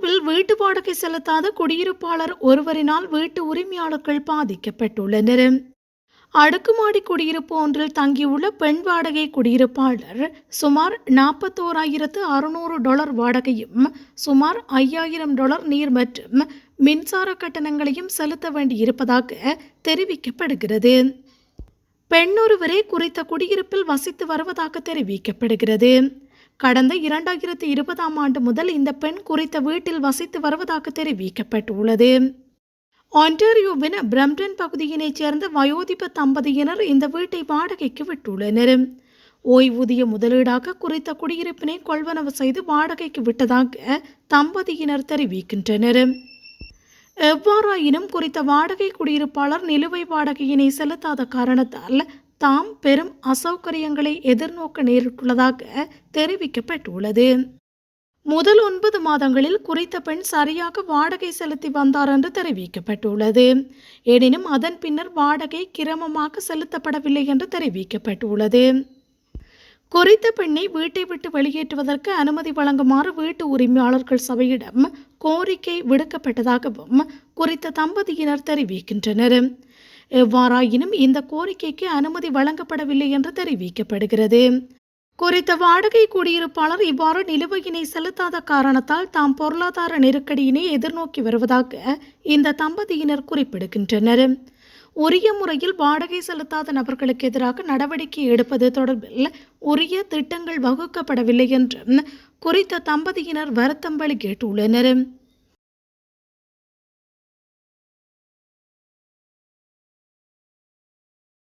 வீட்டு வாடகை செலுத்தாத குடியிருப்பாளர் ஒருவரினால் வீட்டு உரிமையாளர்கள் பாதிக்கப்பட்டுள்ளனர். அடுக்குமாடி குடியிருப்பு ஒன்றில் தங்கியுள்ள பெண் வாடகை குடியிருப்பாளர் சுமார் நாற்பத்தோராயிரத்து அறுநூறு டாலர் வாடகையும் சுமார் ஐயாயிரம் டாலர் நீர் மற்றும் மின்சார கட்டணங்களையும் செலுத்த வேண்டியிருப்பதாக தெரிவிக்கப்படுகிறது. பெண்ணொருவரே குறித்த குடியிருப்பில் வசித்து வருவதாக தெரிவிக்கப்படுகிறது. கடந்த இரண்டாயிரத்தி இருபதாம் ஆண்டு முதல் இந்த பெண் குறித்த வீட்டில் வசித்து வருவதாக தெரிவிக்கப்பட்டுள்ளது. ஆன்டாரியோவின் பிரம்டன் பகுதியினைச் சேர்ந்த வயோதிப தம்பதியினர் இந்த வீட்டை வாடகைக்கு விட்டுள்ளனர். ஓய்வூதிய முதலீடாக குறித்த குடியிருப்பினை கொள்வனவு செய்து வாடகைக்கு விட்டதாக தம்பதியினர் தெரிவிக்கின்றனர். எவ்வாறாயினும் குறித்த வாடகை குடியிருப்பாளர் நிலுவை வாடகையினை செலுத்தாத காரணத்தால் தாம் பெரும் அசௌகரியங்களை எதிர்நோக்க நேரிட்டுள்ளதாக தெரிவிக்கப்பட்டுள்ளது. முதல் ஒன்பது மாதங்களில் குறித்த பெண் சரியாக வாடகை செலுத்தி வந்தார் என்று தெரிவிக்கப்பட்டுள்ளது. எனினும் அதன் பின்னர் வாடகை கிரமமாக செலுத்தப்படவில்லை என்று தெரிவிக்கப்பட்டுள்ளது. குறித்த பெண்ணை வீட்டை விட்டு வெளியேற்றுவதற்கு அனுமதி வழங்குமாறு வீட்டு உரிமையாளர்கள் சபையிடம் கோரிக்கை விடுக்கப்பட்டதாகவும் குறித்த தம்பதியினர் தெரிவிக்கின்றனர். எவ்வாறாயினும் இந்த கோரிக்கைக்கு அனுமதி வழங்கப்படவில்லை என்று தெரிவிக்கப்படுகிறது. குறித்த வாடகை குடியிருப்பாளர் இவ்வாறு நிலுவையினை செலுத்தாத காரணத்தால் தாம் பொருளாதார நெருக்கடியினை எதிர்நோக்கி வருவதாக இந்த தம்பதியினர் குறிப்பிடுகின்றனர். உரிய முறையில் வாடகை செலுத்தாத நபர்களுக்கு எதிராக நடவடிக்கை எடுப்பது தொடர்பில் உரிய திட்டங்கள் வகுக்கப்படவில்லை என்றும் குறித்த தம்பதியினர் வருத்தம் வெளியிட்டுள்ளனர்